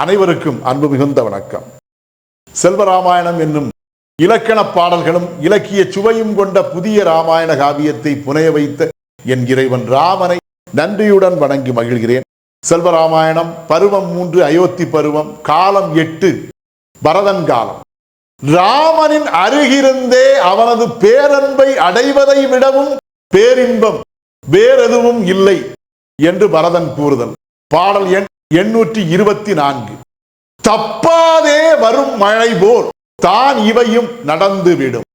அனைவருக்கும் அன்பு மிகுந்த வணக்கம். செல்வராமாயணம் என்னும் இலக்கண பாடல்களும் இலக்கிய சுவையும் கொண்ட புதிய ராமாயண காவியத்தை புனைய வைத்த என் இறைவன் ராமனை நன்றியுடன் வணங்கி மகிழ்கிறேன். செல்வராமாயணம் பருவம் மூன்று அயோத்தி பருவம் காலம் எட்டு பரதன் காலம். ராமனின் அருகிருந்தே அவனது பேரன்பை அடைவதை விடவும் பேரின்பம் வேறெதுவும் இல்லை என்று பரதன் கூறுதல். பாடல் எண் எண்ணூற்றி இருபத்தி நான்கு. தப்பாதே வரும் மழை போல் தான் இவையும் நடந்துவிடும்.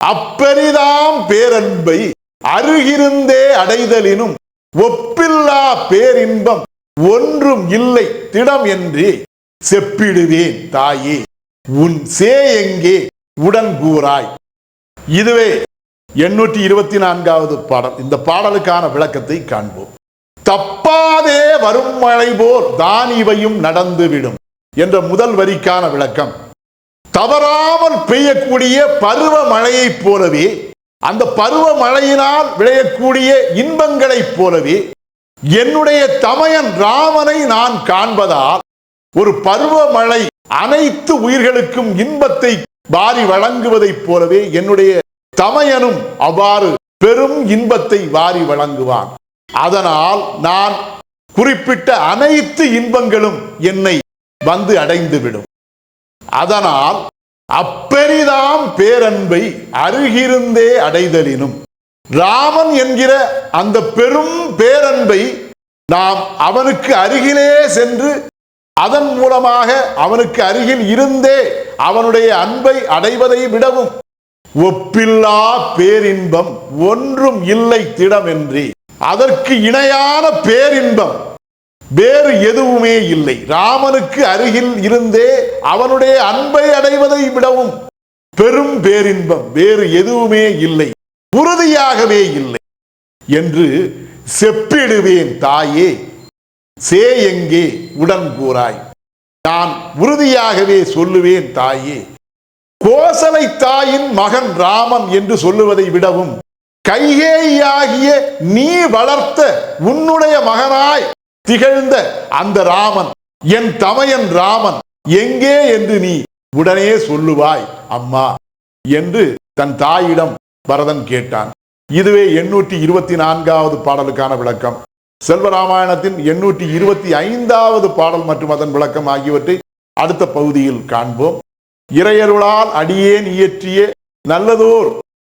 அப்பெரிதாம் பேரன்பை அருகிருந்தே அடைதலினும் ஒப்பில்லா பேரின்பம் ஒன்றும் இல்லை திடம் என்றே செப்பிடுவேன் தாயே உன் சே எங்கே உடன் கூறாய். இதுவே எண்ணூற்றி இருபத்தி நான்காவது பாடல். இந்த பாடலுக்கான விளக்கத்தை காண்போம். தப்பாதே வரும் மழை போல் தான் இவையும் நடந்துவிடும் என்ற முதல் வரிக்கான விளக்கம். தவறாமல் பெய்யக்கூடிய பருவ மழையைப் போலவே அந்த பருவ மழையினால் விளையக்கூடிய இன்பங்களைப் போலவே என்னுடைய தமையன் ராமனை நான் காண்பதால் ஒரு பருவமழை அனைத்து உயிர்களுக்கும் இன்பத்தை வாரி வழங்குவதைப் போலவே என்னுடைய தமையனும் அவ்வாறு பெரும் இன்பத்தை வாரி வழங்குவான். அதனால் நான் குறிப்பிட்ட அனைத்து இன்பங்களும் என்னை வந்து அடைந்துவிடும். அதனால் அப்பெரிதாம் பேரன்பை அருகிருந்தே அடைதலினும் ராமன் என்கிற அந்த பெரும் பேரன்பை நாம் அவனுக்கு அருகிலே சென்று அதன் மூலமாக அவனுக்கு அருகில் இருந்தே அவனுடைய அன்பை அடைவதை விடவும் ஒப்பில்லா பேரின்பம் ஒன்றும் இல்லை திடமென்றி. அதற்கு இணையான பேரின்பம். வேறு எதுவுமே இல்லை. ராமனுக்கு அருகில் இருந்தே அவனுடைய அன்பை அடைவதை விடவும் பெரும் பேரின்பம். வேறு எதுவுமே இல்லை. உறுதியாகவே இல்லை என்று செப்பிடுவேன் தாயே. சே எங்கே உடன் கூறாய். நான் உறுதியாகவே சொல்லுவேன் தாயே. கோசலை தாயின் மகன் ராமன் என்று சொல்லுவதை விடவும் கைகேயாகிய நீ வளர்த்த உன்னுடைய மகனாய் திகழ்ந்த அந்த ராமன் என் தமையன் ராமன் எங்கே என்று நீ உடனே சொல்லுவாய் அம்மா என்று தன் தாயிடம் பரதன் கேட்டான். இதுவே எண்ணூற்றி இருபத்தி நான்காவது பாடலுக்கான விளக்கம். செல்வராமாயணத்தின் எண்ணூற்றி இருபத்தி ஐந்தாவது பாடல் மற்றும் அதன் விளக்கம் ஆகியவற்றை அடுத்த பகுதியில் காண்போம். இறையருளால் அடியேன் இயற்றிய நல்லதோர்